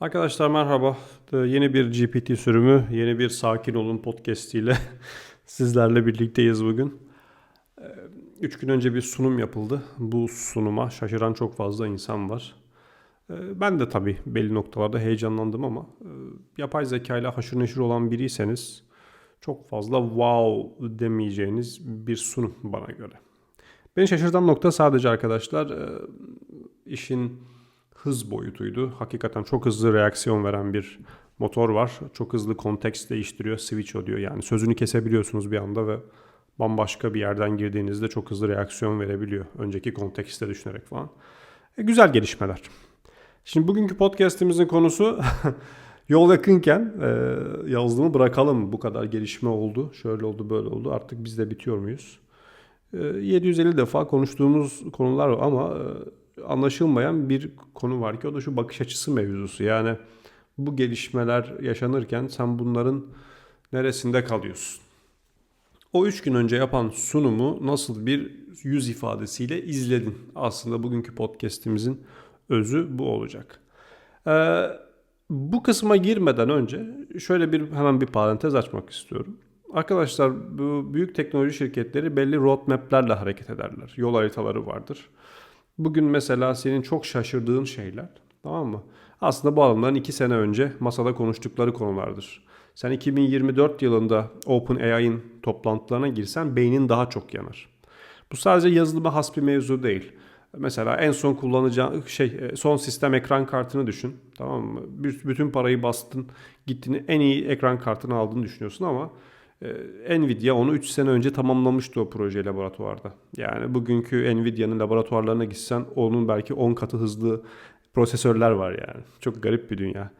Arkadaşlar merhaba. Ee, Yeni bir GPT sürümü, yeni bir Sakin Olun podcast ile sizlerle birlikteyiz bugün. 3 gün önce bir sunum yapıldı. Bu sunuma şaşıran çok fazla insan var. Ee, Ben de tabii belli noktalarda heyecanlandım ama e, yapay zeka ile haşır neşir olan biriyseniz çok fazla wow demeyeceğiniz bir sunum bana göre. Beni şaşırtan nokta sadece arkadaşlar e, işin hız boyutuydu. Hakikaten çok hızlı reaksiyon veren bir motor var. Çok hızlı kontekst değiştiriyor, switch oluyor. Yani sözünü kesebiliyorsunuz bir anda ve bambaşka bir yerden girdiğinizde çok hızlı reaksiyon verebiliyor. Önceki kontekste düşünerek falan. E, güzel gelişmeler. Şimdi bugünkü podcastimizin konusu yol yakınken e, yazılımı bırakalım. Bu kadar gelişme oldu. Şöyle oldu, böyle oldu. Artık biz de bitiyor muyuz? E, 750 defa konuştuğumuz konular ama e, anlaşılmayan bir konu var ki o da şu bakış açısı mevzusu. Yani bu gelişmeler yaşanırken sen bunların neresinde kalıyorsun? O üç gün önce yapan sunumu nasıl bir yüz ifadesiyle izledin? Aslında bugünkü podcast'imizin özü bu olacak. Ee, bu kısma girmeden önce şöyle bir hemen bir parantez açmak istiyorum. Arkadaşlar bu büyük teknoloji şirketleri belli roadmap'lerle hareket ederler. Yol haritaları vardır. Bugün mesela senin çok şaşırdığın şeyler tamam mı? Aslında bu adamların 2 sene önce masada konuştukları konulardır. Sen 2024 yılında OpenAI'ın toplantılarına girsen beynin daha çok yanar. Bu sadece yazılıma has bir mevzu değil. Mesela en son kullanacağın şey son sistem ekran kartını düşün. Tamam mı? Bütün parayı bastın, gittin en iyi ekran kartını aldığını düşünüyorsun ama Nvidia onu 3 sene önce tamamlamıştı o proje laboratuvarda. Yani bugünkü Nvidia'nın laboratuvarlarına gitsen onun belki 10 katı hızlı prosesörler var yani. Çok garip bir dünya.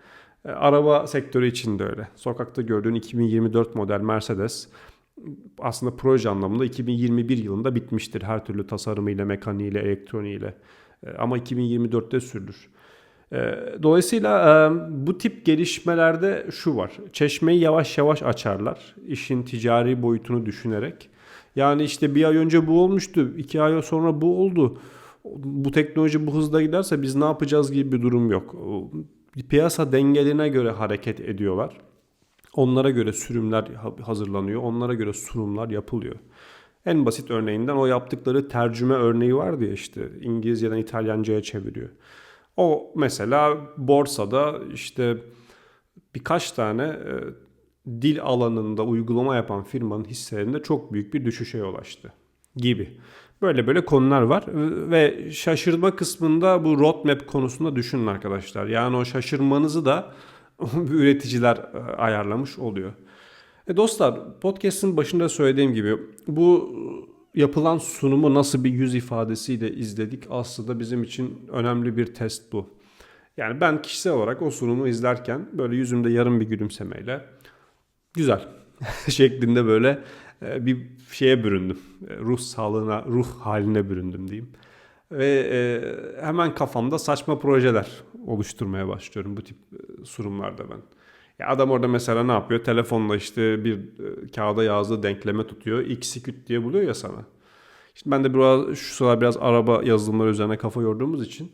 Ee, araba sektörü için de öyle. Sokakta gördüğün 2024 model Mercedes aslında proje anlamında 2021 yılında bitmiştir. Her türlü tasarımıyla, mekaniğiyle, elektroniğiyle. Ee, ama 2024'te sürülür. Ee, dolayısıyla bu tip gelişmelerde şu var. Çeşmeyi yavaş yavaş açarlar. İşin ticari boyutunu düşünerek. Yani işte bir ay önce bu olmuştu. iki ay sonra bu oldu. Bu teknoloji bu hızda giderse biz ne yapacağız gibi bir durum yok. Piyasa dengelerine göre hareket ediyorlar. Onlara göre sürümler hazırlanıyor. Onlara göre sunumlar yapılıyor. En basit örneğinden o yaptıkları tercüme örneği vardı ya işte İngilizceden İtalyanca'ya çeviriyor. O mesela borsada işte birkaç tane e, dil alanında uygulama yapan firmanın hisselerinde çok büyük bir düşüşe yol açtı gibi. Böyle böyle konular var ve şaşırma kısmında bu roadmap konusunda düşünün arkadaşlar. Yani o şaşırmanızı da üreticiler e, ayarlamış oluyor. E dostlar podcast'ın başında söylediğim gibi bu yapılan sunumu nasıl bir yüz ifadesiyle izledik aslında bizim için önemli bir test bu. Yani ben kişisel olarak o sunumu izlerken böyle yüzümde yarım bir gülümsemeyle güzel şeklinde böyle e, bir şeye büründüm. E, ruh sağlığına, ruh haline büründüm diyeyim. Ve e, hemen kafamda saçma projeler oluşturmaya başlıyorum bu tip sunumlarda ben. Ya adam orada mesela ne yapıyor? Telefonla işte bir e, kağıda yazdığı denkleme tutuyor. X'iküt diye buluyor ya sana. İşte ben de biraz şu sıralar biraz araba yazılımları üzerine kafa yorduğumuz için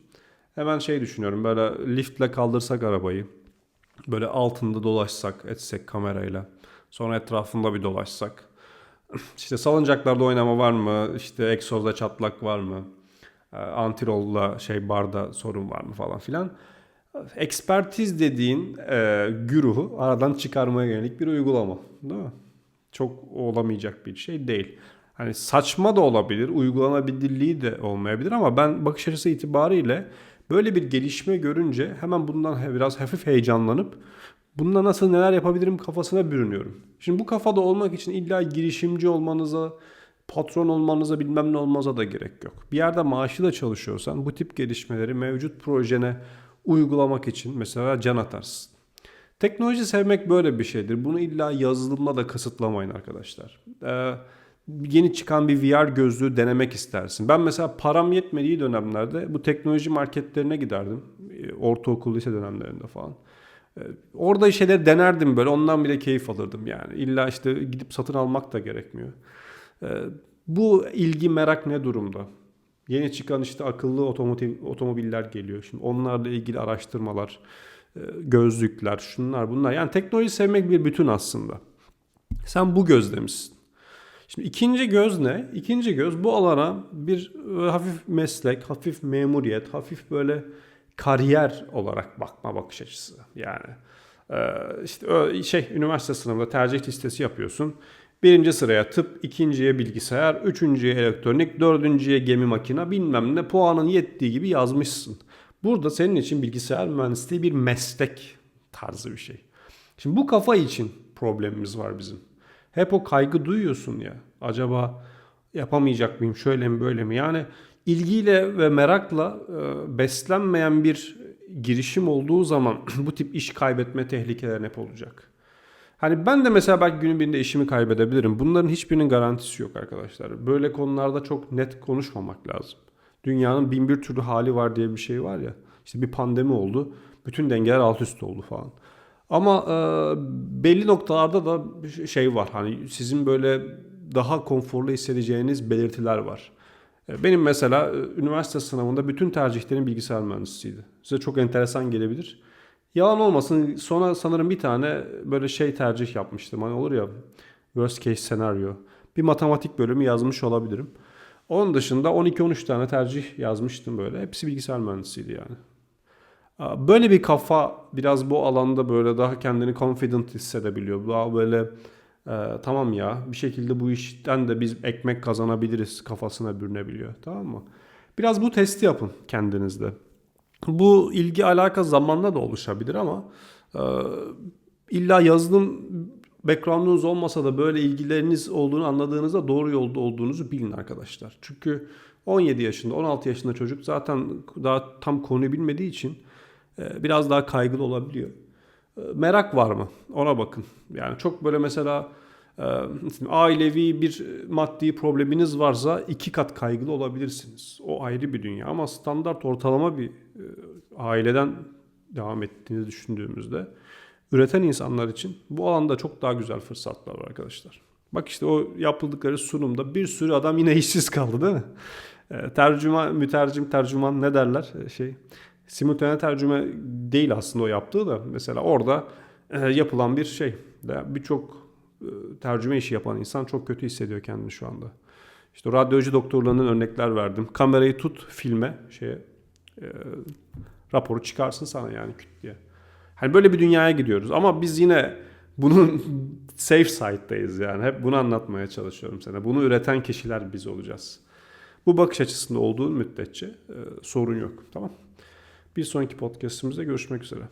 hemen şey düşünüyorum. Böyle liftle kaldırsak arabayı. Böyle altında dolaşsak, etsek kamerayla. Sonra etrafında bir dolaşsak. İşte salıncaklarda oynama var mı? İşte egzozda çatlak var mı? E, Antirol'la şey barda sorun var mı falan filan. Ekspertiz dediğin e, güruhu aradan çıkarmaya yönelik bir uygulama. Değil mi? Çok olamayacak bir şey değil. Hani saçma da olabilir, uygulanabilirliği de olmayabilir ama ben bakış açısı itibariyle böyle bir gelişme görünce hemen bundan biraz hafif heyecanlanıp bununla nasıl neler yapabilirim kafasına bürünüyorum. Şimdi bu kafada olmak için illa girişimci olmanıza, patron olmanıza bilmem ne olmanıza da gerek yok. Bir yerde maaşlı da çalışıyorsan bu tip gelişmeleri mevcut projene uygulamak için mesela can atarsın. Teknoloji sevmek böyle bir şeydir. Bunu illa yazılımla da kısıtlamayın arkadaşlar. Ee, yeni çıkan bir VR gözlüğü denemek istersin. Ben mesela param yetmediği dönemlerde bu teknoloji marketlerine giderdim. Ee, ortaokul, lise dönemlerinde falan. Ee, orada şeyler denerdim böyle ondan bile keyif alırdım yani. İlla işte gidip satın almak da gerekmiyor. Ee, bu ilgi merak ne durumda? Yeni çıkan işte akıllı otomotiv, otomobiller geliyor. Şimdi onlarla ilgili araştırmalar, e, gözlükler, şunlar bunlar. Yani teknoloji sevmek bir bütün aslında. Sen bu gözlemişsin. Şimdi ikinci göz ne? İkinci göz bu alana bir e, hafif meslek, hafif memuriyet, hafif böyle kariyer olarak bakma bakış açısı. Yani e, işte şey üniversite sınavında tercih listesi yapıyorsun. Birinci sıraya tıp, ikinciye bilgisayar, üçüncüye elektronik, dördüncüye gemi makina bilmem ne puanın yettiği gibi yazmışsın. Burada senin için bilgisayar mühendisliği bir meslek tarzı bir şey. Şimdi bu kafa için problemimiz var bizim. Hep o kaygı duyuyorsun ya. Acaba yapamayacak mıyım? Şöyle mi böyle mi? Yani ilgiyle ve merakla e, beslenmeyen bir girişim olduğu zaman bu tip iş kaybetme tehlikeleri hep olacak. Hani ben de mesela belki günün birinde işimi kaybedebilirim. Bunların hiçbirinin garantisi yok arkadaşlar. Böyle konularda çok net konuşmamak lazım. Dünyanın bin bir türlü hali var diye bir şey var ya. İşte bir pandemi oldu. Bütün dengeler alt üst oldu falan. Ama e, belli noktalarda da bir şey var. Hani sizin böyle daha konforlu hissedeceğiniz belirtiler var. E, Benim mesela e, üniversite sınavında bütün tercihlerim bilgisayar mühendisliğiydi. Size çok enteresan gelebilir. Yalan olmasın sonra sanırım bir tane böyle şey tercih yapmıştım. Hani olur ya worst case senaryo. Bir matematik bölümü yazmış olabilirim. Onun dışında 12-13 tane tercih yazmıştım böyle. Hepsi bilgisayar mühendisiydi yani. Böyle bir kafa biraz bu alanda böyle daha kendini confident hissedebiliyor. Daha böyle e, tamam ya bir şekilde bu işten de biz ekmek kazanabiliriz kafasına bürünebiliyor. Tamam mı? Biraz bu testi yapın kendinizde. Bu ilgi alaka zamanla da oluşabilir ama e, illa yazılım background'unuz olmasa da böyle ilgileriniz olduğunu anladığınızda doğru yolda olduğunuzu bilin arkadaşlar. Çünkü 17 yaşında 16 yaşında çocuk zaten daha tam konuyu bilmediği için e, biraz daha kaygılı olabiliyor. E, Merak var mı? Ona bakın. Yani çok böyle mesela ailevi bir maddi probleminiz varsa iki kat kaygılı olabilirsiniz. O ayrı bir dünya ama standart ortalama bir e, aileden devam ettiğini düşündüğümüzde üreten insanlar için bu alanda çok daha güzel fırsatlar var arkadaşlar. Bak işte o yapıldıkları sunumda bir sürü adam yine işsiz kaldı değil mi? E, tercüme, mütercim, tercüman ne derler? E, şey, simultane tercüme değil aslında o yaptığı da. Mesela orada e, yapılan bir şey. Birçok tercüme işi yapan insan çok kötü hissediyor kendini şu anda. İşte radyoloji doktorlarının örnekler verdim. Kamerayı tut filme şeye e, raporu çıkarsın sana yani küt diye. Hani böyle bir dünyaya gidiyoruz ama biz yine bunun safe side'dayız yani. Hep bunu anlatmaya çalışıyorum sana. Bunu üreten kişiler biz olacağız. Bu bakış açısında olduğun müddetçe e, sorun yok. Tamam. Bir sonraki podcastimizde görüşmek üzere.